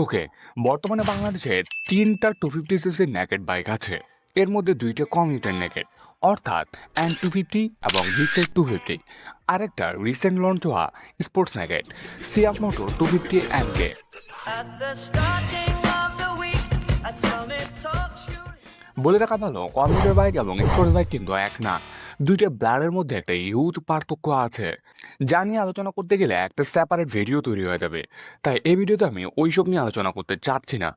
ওকে, বর্তমানে বাংলাদেশে তিনটা টু ফিফটি সিসির নেকেট বাইক আছে। এর মধ্যে দুইটা কমিউটার নেকেট অর্থাৎ এন টু ফিফটি এবং জিক্সের টু ফিফটি আরেকটা রিসেন্ট লঞ্চ হওয়া sports naked CFMoto two fifty N K At the starting of the week at Summit Talk Show. বলে রাখা ভালো কমিউটার বাইক এবং স্পোর্টস বাইক কিন্তু এক না। দুইটা ব্লাডের মধ্যে একটা হিউজ পার্থক্য আছে, যা নিয়ে আলোচনা করতে গেলে একটা সেপারেট ভিডিও তৈরি হয়ে যাবে। তাই এই ভিডিওতে আমি ওইসব নিয়ে আলোচনা করতে চাচ্ছি না।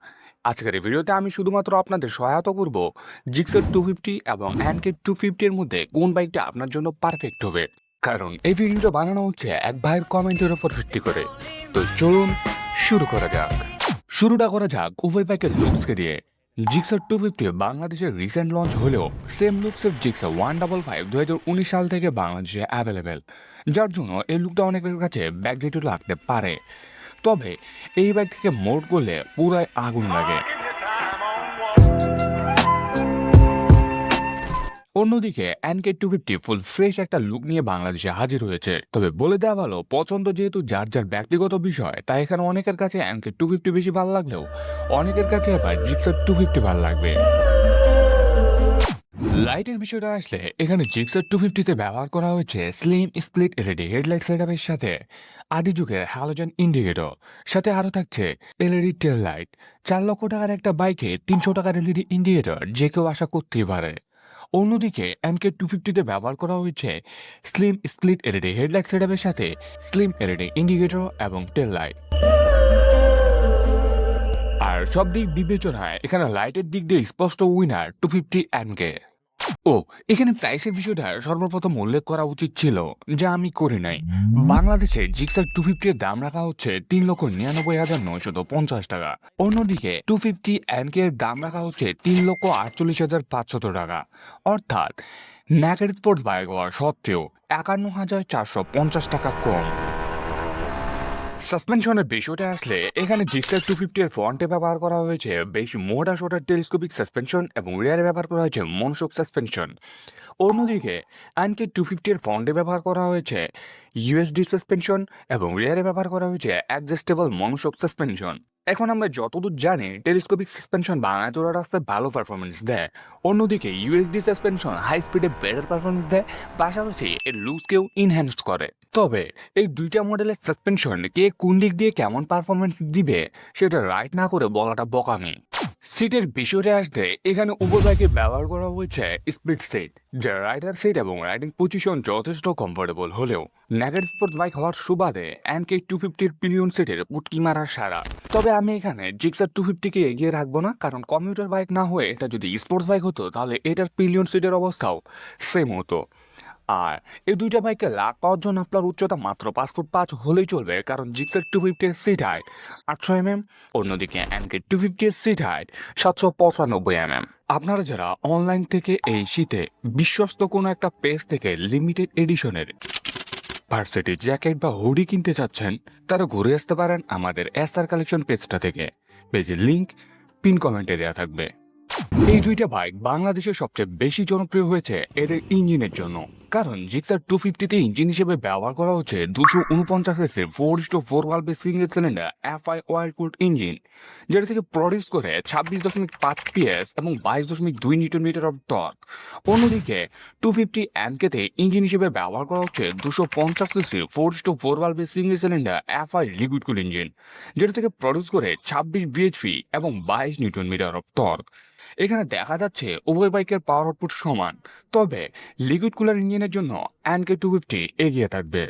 আজকের এই ভিডিওতে আমি শুধুমাত্র আপনাদের সহায়তা করব জিক্সের টু ফিফটি এবং অ্যানকে টু ফিফটির মধ্যে কোন বাইকটা আপনার জন্য পারফেক্ট হবে। কারণ এই ভিডিওটা বানানো হচ্ছে এক ভাইয়ের কমেন্টের উপর ভিত্তি করে। তো চলুন শুরু করা যাক। শুরুটা করা যাক উভয় বাইকের লুকসকে দিয়ে। জিক্সার টু ফিফটি বাংলাদেশের রিসেন্ট লঞ্চ হলেও সেম লুকসের জিক্সার ওয়ান ডাবল ফাইভ দু হাজার উনিশ সাল থেকে বাংলাদেশে অ্যাভেলেবেল যার জন্য এই লুকটা অনেকের কাছে ব্যাকডেটেড লাগতে পারে। তবে এই বাইক থেকে মোট করলে পুরাই আগুন লাগে। অন্যদিকে N K two fifty full fresh একটা লুক নিয়ে বাংলাদেশে হাজির হয়েছে। তবে বলে দেওয়া ভালো, পছন্দ যেহেতু যার যার ব্যক্তিগত বিষয়, তাই এখানে অনেকের কাছে এনকে টু ফিফটি বেশি ভালো লাগলেও, অনেকের কাছে আবার জিক্সার টু ফিফটি ভালো লাগবে। লাইটের বিষয়টা আসলে, এখানে জিক্সার টু ফিফটিতে ব্যবহার করা হয়েছে স্লিম স্প্লিট এলইডি হেডলাইট সেটআপের সাথে। আদি যুগের হ্যালোজেন ইন্ডিকেটর সাথে আরও থাকছে এলইডি টেল লাইট চার লক্ষ টাকার একটা বাইকে তিনশো টাকার এলইডি ইন্ডিকেটর যে কেউ আশা করতেই পারে। অন্যদিকে এমকে টু ফিফটিতে ব্যবহার করা হয়েছে স্লিম স্প্লিট এলইডি হেডলাইট সেটআপের সাথে স্লিম এলইডি ইন্ডিকেটর এবং টেল লাইট আর সব দিক বিবেচনায় এখানে লাইটের দিক দিয়ে স্পষ্ট winner two fifty N K ও, এখানে প্রাইসের বিষয়টা সর্বপ্রথম উল্লেখ করা উচিত ছিল যা আমি করি নাই। বাংলাদেশে জিক্সার টু ফিফটির দাম রাখা হচ্ছে তিন লক্ষ নিরানব্বই হাজার নয়শত পঞ্চাশ টাকা। অন্যদিকে টু ফিফটি এনকে এর দাম রাখা হচ্ছে তিন লক্ষ আটচল্লিশ হাজার পাঁচশত টাকা। অর্থাৎ ন্যাকেট স্পোর্টস বাইক হওয়া সত্ত্বেও একান্ন হাজার চারশো পঞ্চাশ টাকা কম। সাসপেনশনের বিষয়টা আসলে এখানে জিক্সার টু ফিফটি এর ফ্রন্টে ব্যবহার করা হয়েছে। বেশ মোটা সোটা টেলিস্কোপিক সাসপেনশন এবং রিয়ারে ব্যবহার করা হয়েছে মনসুক সাসপেনশন অন্যদিকে, আনকে টু ফিফটি এর ফ্রন্টে ব্যবহার করা হয়েছে ইউএসডি সাসপেনশন এবং রিয়ারে ব্যবহার করা হয়েছে অ্যাডজাস্টেবল মনসুক সাসপেনশন এখন আমরা যতদূর জানি টেলিস্কোপিক সাসপেনশন বাংলা চোরা রাস্তায় ভালো পারফরমেন্স দেয়। অন্যদিকে ইউএসডি সাসপেনশন হাই স্পিডে বেটার পারফরমেন্স দেয়। পাশাপাশি, এর লুজকেও ইনহ্যান্স করে। তবে এই দুইটা মডেলের সাসপেনশন কে কোন দিক দিয়ে কেমন পারফরমেন্স দিবে, সেটা রাইট না করে বলাটা বকামি। সিটের বিষয়টা আসলে এখানে বাইকে ব্যবহার করা হয়েছে স্পিড সিট যা রাইডার সিট এবং রাইডিং পজিশন যথেষ্ট কমফোর্টেবল হলেও ন্যাগেট স্পোর্টস বাইক হওয়ার সুবাদে এনকে টু ফিফটির পিলিয়ন সিটের পুটকি মারা সারা তবে আমি এখানে জিক্সার টু ফিফটিকে এগিয়ে রাখব না, কারণ কমিউটার বাইক না হয়ে এটা যদি স্পোর্টস বাইক হতো, তাহলে এটার পিলিয়ন সিটের অবস্থাও সেম হতো। আর এই দুইটা বাইকে লাখ পাওয়ার জন্য আপনার উচ্চতা মাত্র পাঁচ ফুট পাঁচ হলেই চলবে, কারণ জিক্সের টু ফিফটির সিট হাইট আটশো এম এম অন্যদিকে এনকে টু ফিফটির সিট হাইট সাতশো পঁচানব্বই এম এম আপনারা যারা অনলাইন থেকে এই শীতে বিশ্বস্ত কোনো একটা পেজ থেকে লিমিটেড এডিশনের ভার্সিটি জ্যাকেট বা হুডি কিনতে চাচ্ছেন, তারা ঘুরে আসতে পারেন আমাদের এসআর কালেকশন পেজটা থেকে। পেজের লিঙ্ক পিন কমেন্টে দেওয়া থাকবে। এই দুইটা বাইক বাংলাদেশে সবচেয়ে বেশি জনপ্রিয় হয়েছে এদের ইঞ্জিনের জন্য। কারণ জিক্সার টু ফিফটিতে ইঞ্জিন হিসেবে ব্যবহার করা হচ্ছে দুশো উনপঞ্চাশ এসের four stroke four ভালভের single cylinder F I oil cooled engine যেটা থেকে প্রডিউস করে ছাব্বিশ দশমিক পাঁচ পিএস এবং বাইশ দশমিক দুই নিউটন মিটার অফ টর্ক অন্যদিকে টু ফিফটি এনকেতে ইঞ্জিন হিসেবে ব্যবহার করা হচ্ছে দুশো পঞ্চাশ CC four stroke four ভালভের single cylinder F I liquid cool engine যেটা থেকে প্রডিউস করে ছাব্বিশ বিএইচপি এবং বাইশ নিউটন মিটার অফ টর্ক এখানে দেখা যাচ্ছে উভয় বাইকের পাওয়ার আউটপুট সমান। তবে লিকুইড কুলার ইঞ্জিনের জন্য এনকে টু ফিফটি এগিয়ে থাকবে।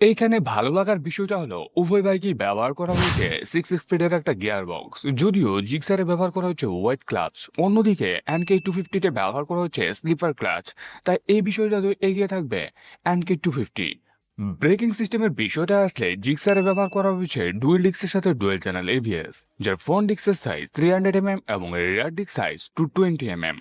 এইখানে ভালো লাগার বিষয়টা হলো, উভয় বাইকই ব্যবহার করা হয়েছে সিক্স স্পিডের একটা গিয়ার বক্স যদিও জিক্সারে ব্যবহার করা হচ্ছে ওয়েট ক্লাচ অন্যদিকে এনকে টু ফিফটিতে ব্যবহার করা হচ্ছে স্লিপার ক্লাচ তাই এই বিষয়টা এগিয়ে থাকবে এনকে টু ফিফটি ব্রেকিং সিস্টেমের বিষয়টা আসলে জিক্সারে ব্যবহার করা হয়েছে ডুয়েল ডিক্সের সাথে ডুয়েল চ্যানেল এভিএস যার front ডিক্সের size three hundred M M এবং রেয়ার ডিক্স size two twenty M M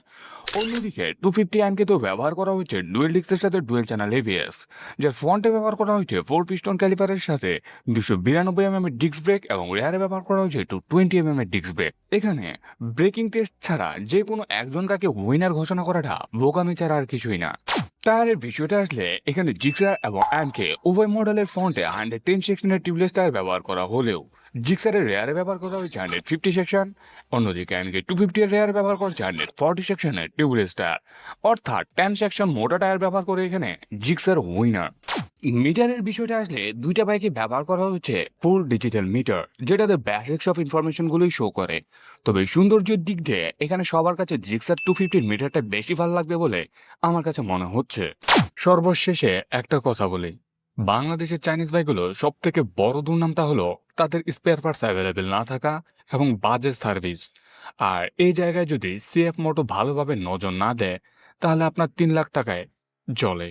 অন্যদিকে টু ফিফটি এমকে তো ব্যবহার করা হয়েছে ডুয়েল ডিক্সের সাথে ডুয়েল চ্যানেল এভিএস যার ফ্রন্টে ব্যবহার করা হয়েছে ফোর পিস্টন ক্যালিপারের সাথে দুশো বিরানব্বই এম এম এর ডিস্ক ব্রেক এবং রেয়ারে ব্যবহার করা হয়েছে টু টোয়েন্টি এম এর ডিস্ক ব্রেক এখানে ব্রেকিং টেস্ট ছাড়া যে কোনো একজন কাকে উইনার ঘোষণা করাটা বোকামি ছাড়া আর কিছুই না। টায়ারের ভিডিওটা আসলে এখানে জিক্সার এবং অ্যানকে উভয় মডেলের ফ্রন্টে হান্ড্রেড টেন সেকশনের টিউবলেস টায়ার ব্যবহার করা হলেও জিক্সারের রেয়ারে ব্যবহার করা হয়েছে হান্ড্রেড ফিফটি সেকশন, অন্যদিকে এনকে টু ফিফটি এর রেয়ারে ব্যবহার করেছে হান্ড্রেড ফর্টি সেকশনের টিউবলেস টায়ার। অর্থাৎ টেন সেকশন মোটা টায়ার ব্যবহার করে এখানে জিক্সার উইনার। মিটারের বিষয়টা আসলে দুইটা বাইকে ব্যবহার করা হচ্ছে ফুল ডিজিটাল মিটার, যেটাতে বেসিক্স অফ ইনফরমেশনগুলোই শো করে। তবে সৌন্দর্যের দিক দিয়ে এখানে সবার কাছে জিক্সার টু ফিফটির মিটারটা বেশি ভালো লাগবে বলে আমার কাছে মনে হচ্ছে। সর্বশেষে একটা কথা বলি। বাংলাদেশের চাইনিজ বাইকগুলো সব থেকে বড় দুর্নামটা হলো তাদের স্পেয়ার পার্টস অ্যাভেলেবেল না থাকা এবং বাজে সার্ভিস আর এই জায়গায় যদি সিএফ মোটো ভালোভাবে নজর না দেয়, তাহলে আপনার তিন লাখ টাকায় জলে